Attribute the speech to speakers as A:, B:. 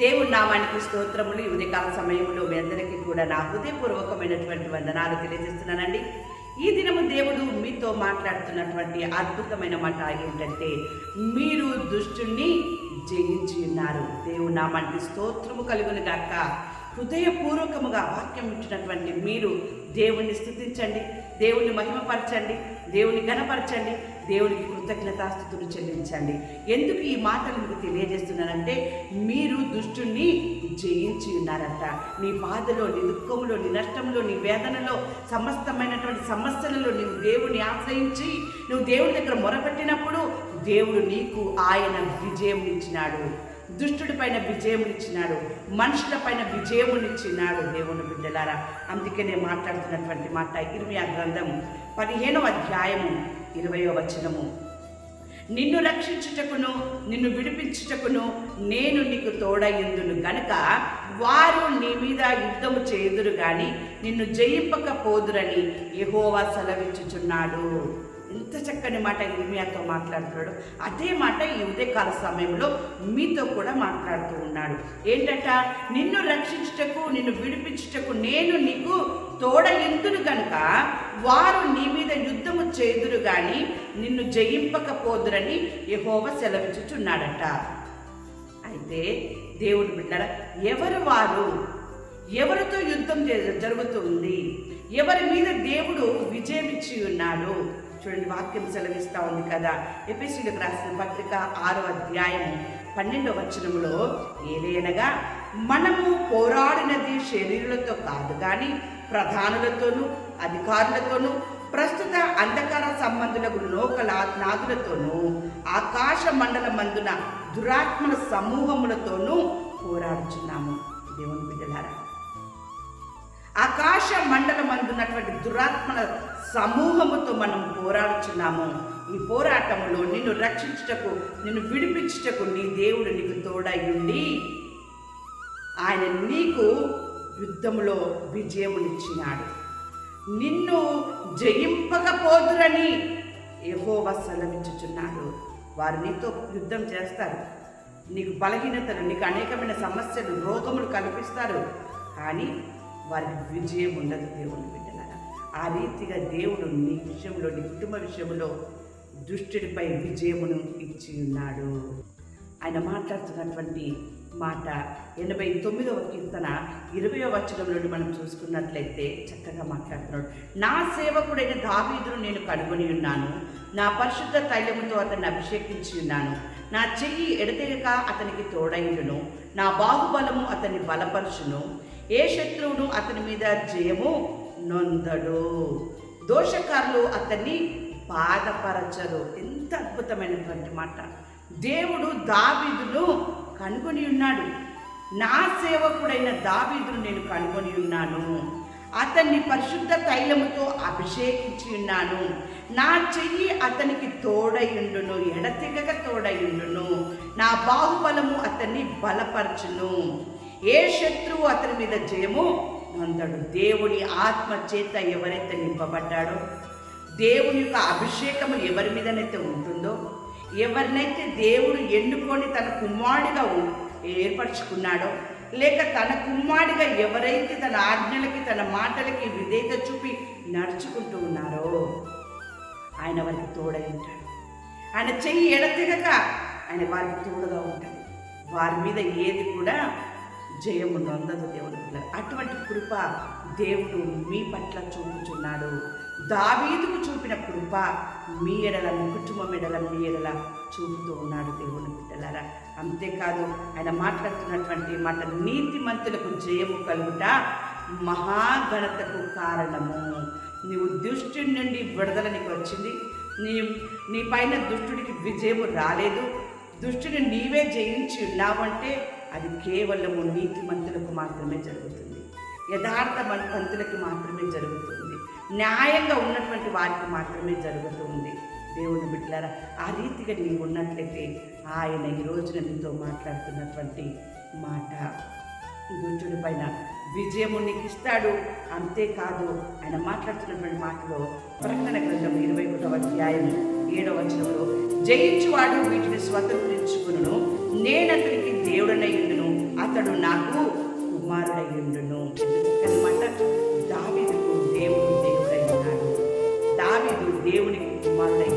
A: దేవుడి నామానికి స్తోత్రములు. ఈ ఉదయకాల సమయంలో మీ అందరికీ కూడా నా హృదయపూర్వకమైనటువంటి వందనాలు తెలియజేస్తున్నానండి. ఈ దినము దేవుడు మీతో మాట్లాడుతున్నటువంటి అద్భుతమైన మాట ఏంటంటే మీరు దుష్టుణ్ణి జయించి ఉన్నారు. దేవుడు నామానికి స్తోత్రము కలుగును గాక. హృదయపూర్వకముగా వాక్యం ఇచ్చినటువంటి మీరు దేవుణ్ణి స్థుతించండి దేవుణ్ణి మహిమపరచండి దేవుని గణపరచండి దేవునికి కృతజ్ఞతాస్థుతులు చెల్లించండి. ఎందుకు ఈ మాటలు మీకు తెలియజేస్తున్నానంటే మీరు దుష్ జయించి ఉన్నారట. నీ బాధలో నీ దుఃఖంలో నీ నష్టంలో నీ వేదనలో సమస్తమైనటువంటి సమస్యలలో నీవు దేవుని ఆశ్రయించి నువ్వు దేవుని దగ్గర మొరపెట్టినప్పుడు దేవుడు నీకు ఆయన విజయం ఇచ్చినాడు దుష్టుడి పైన విజయమునిచ్చినాడు. మనుషుల పైన విజయమునిచ్చినాడు దేవుని బిడ్డలారా. అందుకనే మాట్లాడుతున్నటువంటి మాట ఇరవై గ్రంథం పదిహేనవ అధ్యాయము ఇరవయో వచనము. నిన్ను రక్షించుటకును నిన్ను విడిపించుటకును నేను నీకు తోడయ్యుందును గనుక వారు నీ మీద యుద్ధము చేయుదురు కానీ నిన్ను జయింపకపోదురని యహోవా సెలవిచ్చుచున్నాడు. ఎంత చక్కని మాట ఇర్మియాతో మాట్లాడుతున్నాడు అదే మాట ఈ ఉదయకాల సమయంలో మీతో కూడా మాట్లాడుతూ ఉన్నాడు. ఏంటట? నిన్ను రక్షించుటకు నిన్ను విడిపించుటకు నేను నీకు తోడ ఎందును కనుక వారు నీ మీద యుద్ధము చేదురు గాని నిన్ను జయింపకపోదురని యహోవ సెలవించుచున్నాడట అయితే దేవుడు బిడ్డ ఎవరు వారు? ఎవరితో యుద్ధం జరుగుతుంది ఎవరి మీద దేవుడు విజయం ఇచ్చి ఉన్నాడు చూడండి వాక్యం సెలవిస్తూ ఉంది కదా. ఎపిసీలకు రాసిన పత్రిక ఆరో అధ్యాయం పన్నెండో వచనంలో ఏదైనగా మనము పోరాడినది శరీరులతో కాదు కానీ ప్రధానులతోనూ అధికారులతోనూ ప్రస్తుత అంధకార సంబంధులకు లోకల నాదులతోనూ ఆకాశ మండల మందున దురాత్మల సమూహములతోనూ ఆకాశ మండలం అందున్నటువంటి దురాత్మల సమూహముతో మనం పోరాడుచున్నాము. ఈ పోరాటంలో నిన్ను రక్షించుటకు నిన్ను విడిపించుటకు నీ దేవుడు నీకు తోడయ్యుండి ఆయన నీకు యుద్ధములో విజయమునిచ్చినాడు. నిన్ను జయింపకపోదురని యెహోవా సెలవిచ్చుచున్నాడు. వారు నీతో యుద్ధం చేస్తారు. నీకు బలహీనతలు నీకు అనేకమైన సమస్యలు రోగములు కల్పిస్తారు. కానీ వారికి విజయం ఉండదు దేవుని బిడ్డలారా. ఆ రీతిగా దేవుడు నీ విషయంలో నీ కుటుంబ విషయంలో దుష్టుడిపై విజయమును ఇచ్చి ఉన్నాడు. ఆయన మాట్లాడుతున్నటువంటి మాట ఎనభై తొమ్మిదవ కీర్తన ఇరవయో వచనం నుండి మనం చూసుకున్నట్లయితే చక్కగా మాట్లాడుతున్నాడు. నా సేవకుడైన దావీదును నేను కనుగొని ఉన్నాను. నా పరిశుద్ధ తైలముతో అతన్ని అభిషేకించి ఉన్నాను. నా చెయ్యి ఎడతెగక అతనికి తోడైండును నా బాహుబలము అతన్ని బలపరుచును. ఏ శత్రువును అతని మీద జయము నొందడు? దోషకారులు అతన్ని బాధపరచరు. ఎంత అద్భుతమైనటువంటి మాట. దేవుడు దావీదును కనుగొని ఉన్నాడు. నా సేవకుడైన దావీదును నేను కనుగొని ఉన్నాను. అతన్ని పరిశుద్ధ తైలముతో అభిషేకించి ఉన్నాను. నా చెయ్యి అతనికి తోడయుండును ఎడతెగక తోడయుండును నా బాహుబలము అతన్ని బలపరచును. ఏ శత్రువు అతని మీద జయము పొందడు దేవుని ఆత్మ చేత ఎవరైతే నింపబడ్డాడో దేవుని యొక్క అభిషేకము ఎవరి మీదనైతే ఉంటుందో ఎవరినైతే దేవుడు ఎన్నుకొని తన కుమారుడిగా ఏర్పరచుకున్నాడో లేక తన కుమారుడిగా ఎవరైతే తన ఆజ్ఞలకి తన మాటలకి విధేయత చూపి నడుచుకుంటూ ఉన్నారో ఆయన వారికి తోడై ఉంటాడు. ఆయన చెయ్యి ఎడతెగక ఆయన వారికి తోడుగా ఉంటాడు. వారి మీద ఏది కూడా జయము నొందదు దేవుని పిల్లలు అటువంటి కృప దేవుడు మీ పట్ల చూపుచున్నాడు. దావీదుకు చూపిన కృప మీ ఎడల మీ కుటుంబం ఎడల మీ ఎడల చూపుతూ ఉన్నాడు దేవుని బిడ్డలారా. అంతేకాదు ఆయన మాట్లాడుతున్నటువంటి మాట నీతిమంతులకు జయము కలుగుట మహాఘనతకు కారణము. నీవు దుష్టుడి నుండి విడుదల నీకు వచ్చింది. నీ నీ పైన దుష్టుడికి విజయము రాలేదు. దుష్టుని నీవే జయించి ఉన్నావంటే అది కేవలము నీతిమంతులకు మాత్రమే జరుగుతుంది. యథార్థ పంతులకి మాత్రమే జరుగుతుంది. న్యాయంగా ఉన్నటువంటి వారికి మాత్రమే జరుగుతుంది. దేవుని బిడ్డలారా ఆ రీతిగా నీవు ఉన్నట్లయితే ఆయన ఈ రోజున నీతో మాట్లాడుతున్నటువంటి మాట. దుష్టుడి పైన. విజయము నీకు ఇస్తాడు అంతేకాదు ఆయన మాట్లాడుతున్నటువంటి మాటలో ప్రకటన గ్రంథం ఇరవై ఒకటవ అధ్యాయం ఏడవ వచనంలో జయించువాడు వీటిని స్వతంత్రించుకును నేను అతనికి దేవుడనై అతడు నాకు కుమారుడయ్యుండును అనమాట దావిదుకు దేవుడు దేవుడై ఉన్నాడు. దావిదు దేవునికి కుమారుడై